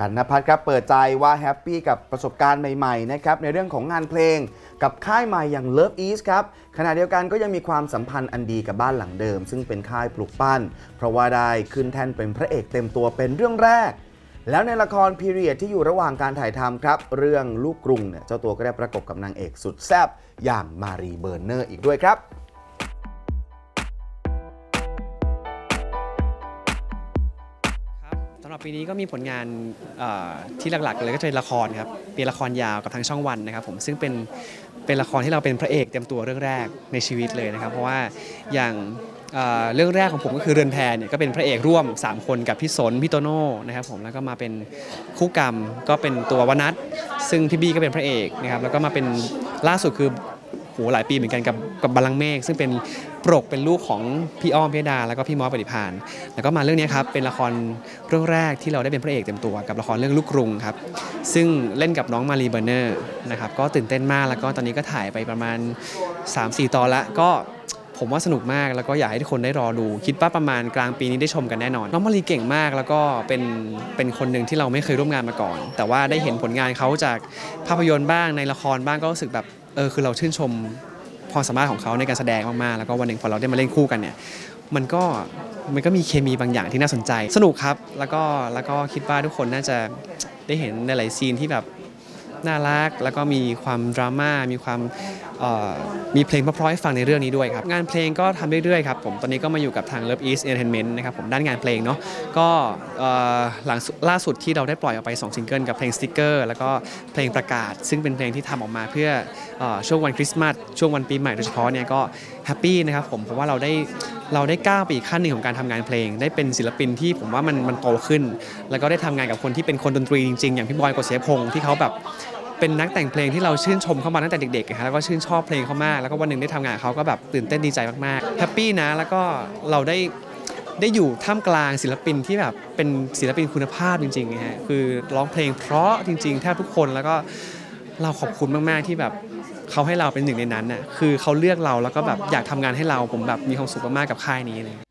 กันนภัทรครับเปิดใจว่าแฮปปี้กับประสบการณ์ใหม่ๆนะครับในเรื่องของงานเพลงกับค่ายใหม่อย่าง Love East ครับขณะเดียวกันก็ยังมีความสัมพันธ์อันดีกับบ้านหลังเดิม ซึ่งเป็นค่ายปลูกปั้น เพราะว่าได้ขึ้นแท่นเป็นพระเอกเต็มตัวเป็นเรื่องแรก แล้วในละครพีเรียดที่อยู่ระหว่างการถ่ายทำครับ เรื่องลูกกรุงเนี่ยเจ้าตัวก็ได้ประกบกับนางเอกสุดแซ่บอย่างมารีเบอร์เนอร์อีกด้วยครับำหรับปีนี้ก็มีผลงานที่หลักๆเลยก็จะเป็นละครครับเป็นละครยาวกับทางช่องวันนะครับผมซึ่งเป็นเป็นละครที่เราเป็นพระเอกเต็มตัวเรื่องแรกในชีวิตเลยนะครับ เพราะว่าอย่างเเรื่องแรกของผมก็คือเรือนแพเนี่ยก็เป็นพระเอกร่วม 3 คนกับพี่สนพี่โตโน่นะครับผมแล้วก็มาเป็นคู่กรรมก็เป็นตัววนัทซึ่งพี่บี้ก็เป็นพระเอกนะครับแล้วก็มาเป็นล่าสุดคือ โหหลายปีเหมือนกันกับกับบลังก์เมฆซึ่งเป็นปรกเป็นลูกของพี่อ้อมพิยดา แล้วก็พี่มอสปฏิพานแล้วก็มาเรื่องนี้ครับเป็นละครเรื่องแรกที่เราได้เป็นพระเอกเต็มตัวกับละครเรื่องลูกกรุงครับซึ่งเล่นกับน้องมารีเบอร์เนอร์นะครับก็ตื่นเต้นมากแล้วก็ตอนนี้ก็ถ่ายไปประมาณ 3-4 ตอนละก็ผมว่าสนุกมากแล้วก็อยากให้ทุกคนได้รอดู คิดว่าประมาณกลางปีนี้ได้ชมกันแน่นอน น้องมารีเก่งมากแล้วก็เป็นเป็นคนหนึ่งที่เราไม่เคยร่วมงานมาก่อน แต่ว่าได้เห็นผลงานเขาจากภาพยนตร์บ้างในละครบ้างก็รู้สึกแบบ เออคือเราชื่นชมความสามารถของเขาในการแสดงมากๆแล้วก็วันหนึ่งพอเราได้มาเล่นคู่กันเนี่ยมันก็มันก็มีเคมีบางอย่างที่น่าสนใจ สนุกครับ แล้วก็แล้วก็คิดว่าทุกคนน่าจะได้เห็นในหลายซีนที่แบบน่ารัก แล้วก็มีความดราม่ามีความ มีเพลงเพราะๆให้ฟังในเรื่องนี้ด้วยครับ งานเพลงก็ทำเรื่อยๆครับผมตอนนี้ก็มาอยู่กับทาง Love East Entertainment นะครับผมด้านงานเพลงเนาะก็หลังล่าสุดที่เราได้ปล่อยออกไป 2 ซิงเกิลกับเพลงสติกเกอร์แล้วก็เพลงประกาศ ซึ่งเป็นเพลงที่ทำออกมาเพื่ออช่วงวันคริสต์มาสช่วงวันปีใหม่โดยเฉพาะเนี่ยก็แฮปปี้นะครับผมเพราะว่าเราได้เราได้ก้าวไปอีกขั้นหนึ่งของการทำงานเพลง ได้เป็นศิลปินที่ผมว่ามันมันโตขึ้น แล้วก็ได้ทำงานกับคนที่เป็นคนดนตรีจริงๆ อย่างพี่บอยกฤษยพงศ์ที่เขาแบบ เป็นนักแต่งเพลงที่เราชื่นชมเข้ามาตั้งแต่เด็กๆนะฮะแล้วก็ชื่นชอบเพลงเขามากแล้วก็วันหนึ่งได้ทำงานกับเขาก็แบบตื่นเต้นดีใจมากๆแฮปปี้นะแล้วก็เราได้ได้อยู่ท่ามกลางศิลปินที่แบบเป็นศิลปินคุณภาพจริงๆนะฮะคือร้องเพลงเพราะจริง ๆ แทบทุกคนแล้วก็เราขอบคุณมากๆที่แบบเขาให้เราเป็นหนึ่งในนั้นน่ะคือเขาเลือกเราแล้วก็แบบอยากทำงานให้เราผมแบบมีความสุขมากๆกับค่ายนี้เลย